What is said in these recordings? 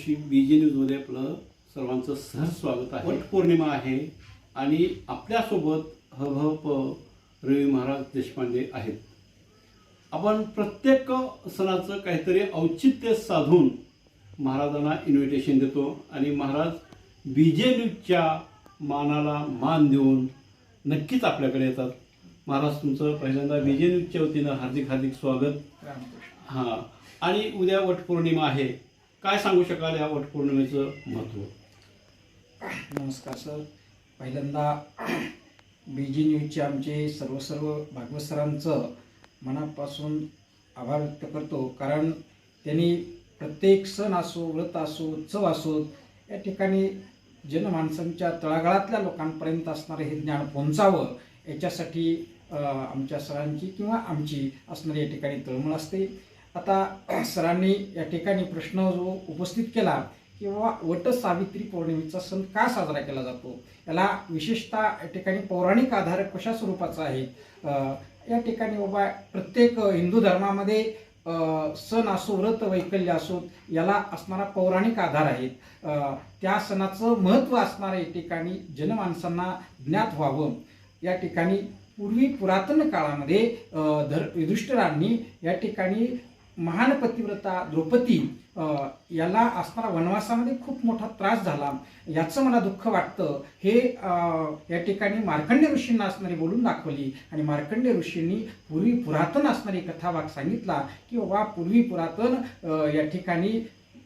Joshi B J न्यूजमध्ये आपलं सर्वांचं सहज स्वागत आहे. वट पौर्णिमा आहे आणि आपल्यासोबत ह भ प रवी महाराज देशपांडे आहेत. आपण प्रत्येक सणाचं काहीतरी औचित्य साधून महाराजांना इन्व्हिटेशन देतो आणि महाराज बी जे न्यूजच्या मानाला मान देऊन नक्कीच आपल्याकडे येतात. महाराज तुमचं पहिल्यांदा बी जे न्यूजच्या वतीनं हार्दिक हार्दिक स्वागत. हां. आणि उद्या वटपौर्णिमा आहे. काय सांगू शकाल या वटपौर्णिमेचं महत्त्व? नमस्कार सर. पहिल्यांदा बी जी न्यूजचे आमचे सर्व सर्व भागवत सरांचं मनापासून आभार व्यक्त करतो. कारण त्यांनी प्रत्येक सण असो व्रत असो उत्सव असो या ठिकाणी जनमानसांच्या तळागाळातल्या लोकांपर्यंत असणारं हे ज्ञान पोहोचावं याच्यासाठी आमच्या सरांची किंवा आमची असणारी या ठिकाणी तळमळ असते. आता सरांनी या ठिकाणी प्रश्न जो उपस्थित केला किंवा वट सावित्री पौर्णिमेचा सण का साजरा केला जातो? याला विशेषतः या ठिकाणी पौराणिक आधार कशा स्वरूपाचा आहे? या ठिकाणी बाबा प्रत्येक हिंदू धर्मामध्ये सण असो व्रत वैकल्य असो याला असणारा पौराणिक आधार आहे. त्या सणाचं महत्त्व असणारं या ठिकाणी जनमानसांना ज्ञात व्हावं. या ठिकाणी पूर्वी पुरातन काळामध्ये धर युधिष्ठिरांनी या ठिकाणी महान पतिव्रता द्रौपदी याला असणारा वनवासामध्ये खूप मोठा त्रास झाला. याचं मला दुःख वाटतं. हे या ठिकाणी मार्कंड्य ऋषींना असणारी बोलून दाखवली आणि मार्कंड्य ऋषींनी पूर्वी पुरातन असणारी कथाभाग सांगितला की बाबा पूर्वी पुरातन या ठिकाणी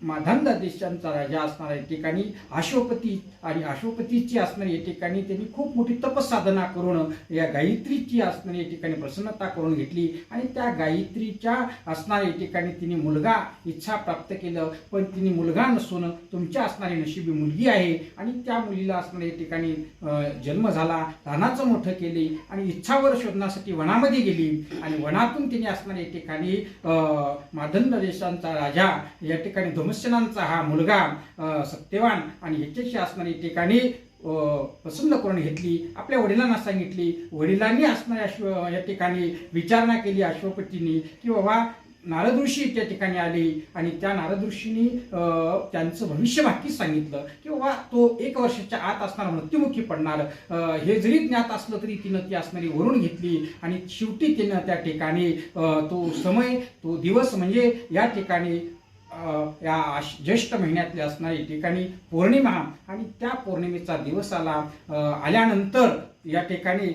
माधांदा देशांचा राजा असणारा या ठिकाणी अशोपती आणि अशोपतीची असणारी या ठिकाणी त्यांनी खूप मोठी तपसाधना करून या गायत्रीची असणारी या ठिकाणी प्रसन्नता करून घेतली. आणि त्या गायत्रीच्या असणाऱ्या या ठिकाणी तिने मुलगा इच्छा प्राप्त केलं. पण तिने मुलगा नसून तुमच्या असणारी नशिबी मुलगी आहे. आणि त्या मुलीला असणाऱ्या या ठिकाणी जन्म झाला. रानाचं मोठं केले आणि इच्छावर शोधण्यासाठी वनामध्ये गेली. आणि वनातून तिने असणाऱ्या या ठिकाणी अं, देशांचा राजा या ठिकाणी धुमस्यनांचा हा मुलगा सत्यवान आणि ह्याच्याशी असणारी ठिकाणी पसंत प्रसन्न करून घेतली आपल्या वडिलांना सांगितली वडिलांनी असणाऱ्या अश्व या ठिकाणी विचारणा केली अश्वपतींनी की बाबा नारद ऋषी त्या ठिकाणी आली आणि त्या नारद ऋषींनी त्यांचं भविष्य वाक्य सांगितलं की बाबा तो एक वर्षाच्या आत असणार मृत्युमुखी पडणार. हे जरी ज्ञात असलं तरी तिनं ती असणारी वरून घेतली आणि शेवटी तिनं त्या ठिकाणी तो समय तो दिवस म्हणजे या ठिकाणी या आश- ज्येष्ठ महिन्यातली असणारी ठिकाणी पौर्णिमा आणि त्या पौर्णिमेचा दिवस आला आल्यानंतर या ठिकाणी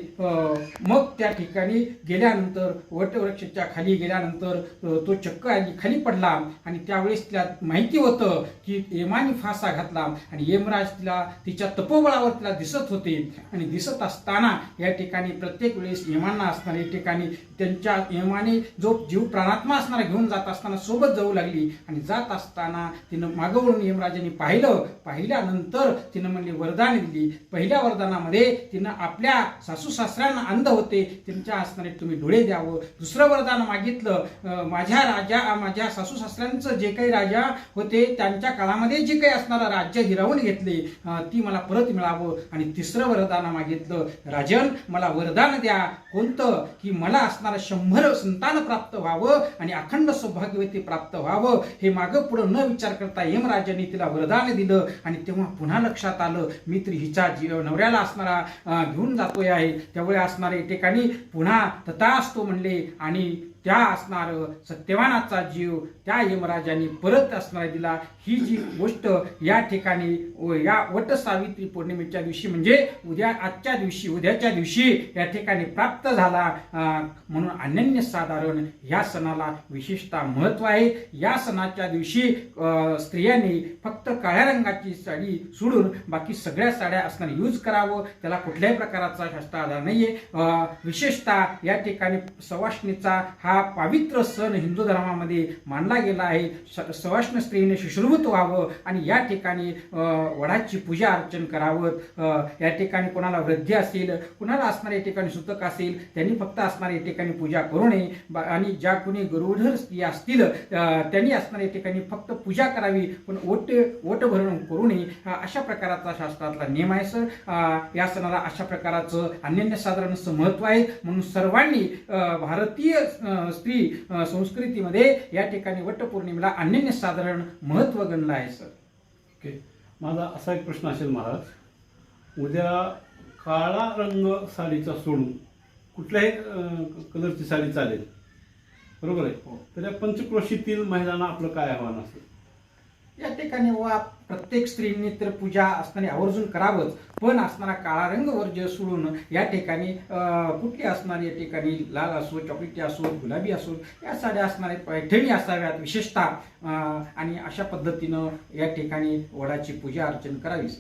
मग त्या ठिकाणी गेल्यानंतर वटवृक्षाच्या खाली गेल्यानंतर तो चक्क आणि खाली पडला आणि त्यावेळेस तिला माहिती होतं की यमाने फासा घातला आणि यमराज तिला तिच्या तपोबळावर तिला दिसत होते. आणि दिसत असताना या ठिकाणी प्रत्येक वेळेस यमांना असणारे या ठिकाणी त्यांच्या यमाने जो जीव प्राणात्मा असणारा घेऊन जात असताना सोबत जाऊ लागली. आणि जात असताना तिनं मागवळून यमराजांनी पाहिलं. पाहिल्यानंतर तिनं म्हणली वरदान दिली. पहिल्या वरदानामध्ये तिनं आप आपल्या सासू सासऱ्यांना अंध होते त्यांच्या असणारे तुम्ही डोळे द्यावं. दुसरं वरदान मागितलं माझ्या राजा माझ्या सासू सासऱ्यांचं जे काही राजा होते त्यांच्या काळामध्ये जे काही असणारं राज्य हिरावून घेतले ती मला परत मिळावं. आणि तिसरं वरदान मागितलं राजन मला वरदान द्या. कोणतं? की मला असणारं शंभर संतान प्राप्त व्हावं आणि अखंड सौभाग्यवती प्राप्त व्हावं. हे मागं पुढं न विचार करता यमराजांनी तिला वरदान दिलं आणि तेव्हा पुन्हा लक्षात आलं मी तर हिच्या जीव नवऱ्याला असणारा घेऊन जातोय आहे. त्यामुळे असणारे ठिकाणी पुन्हा तथा असतो म्हणले आणि त्या असणार सत्यवानाचा जीव त्या यमराजांनी परत असणार दिला. ही जी गोष्ट या ठिकाणी या वट सावित्री पौर्णिमेच्या दिवशी म्हणजे उद्या आजच्या दिवशी उद्याच्या दिवशी या ठिकाणी प्राप्त झाला म्हणून अनन्य साधारण या सणाला विशेषतः महत्त्व आहे. या सणाच्या दिवशी अं, स्त्रियांनी फक्त काळ्या रंगाची साडी सोडून बाकी सगळ्या साड्या असणार यूज करावं. त्याला कुठल्याही प्रकारचा शास्त्र आधार नाहीये. अं, विशेषतः या ठिकाणी सवाष्णीचा हा हा पवित्र सण हिंदू धर्मामध्ये मानला गेला आहे. स- सवाष्ण स्त्रीने शुश्रूत व्हावं आणि या ठिकाणी वडाची पूजा अर्चन करावं. या ठिकाणी कोणाला वृद्धी असेल कुणाला असणाऱ्या या ठिकाणी सुतक असेल त्यांनी फक्त असणाऱ्या या ठिकाणी पूजा करू नये. बा- आणि ज्या कोणी गरोधर स्त्री असतील त्यांनी असणाऱ्या या ठिकाणी फक्त पूजा करावी पण ओट ओट भरण करू नये. अशा प्रकारचा शास्त्रातला नियम आहे सर. या सणाला अशा प्रकारचं अनन्य साधारण असं महत्त्व आहे. म्हणून सर्वांनी भारतीय स्त्री संस्कृतीमध्ये या ठिकाणी वटपौर्णिमेला अनन्य साधारण महत्त्व गणलं आहे सर. ओके. माझा असा एक प्रश्न असेल महाराज. उद्या काळा रंग साडीचा सोडून कुठल्याही कलरची साडी चालेल. बरोबर आहे? हो. तर या पंचक्रोशीतील महिलांना आपलं काय आव्हान असेल? या ठिकाणी वा प्रत्येक स्त्रीने तर पूजा असताना आवर्जून करावंच. पण असणारा काळा रंग वर्ज्य सोडून या ठिकाणी कुठली असणारी या ठिकाणी? लाल असो चॉकलेटी असो गुलाबी असो या साड्या असणारे पैठणी असाव्यात विशेषतः. आणि अशा पद्धतीनं या ठिकाणी वडाची पूजा अर्चन करावीच.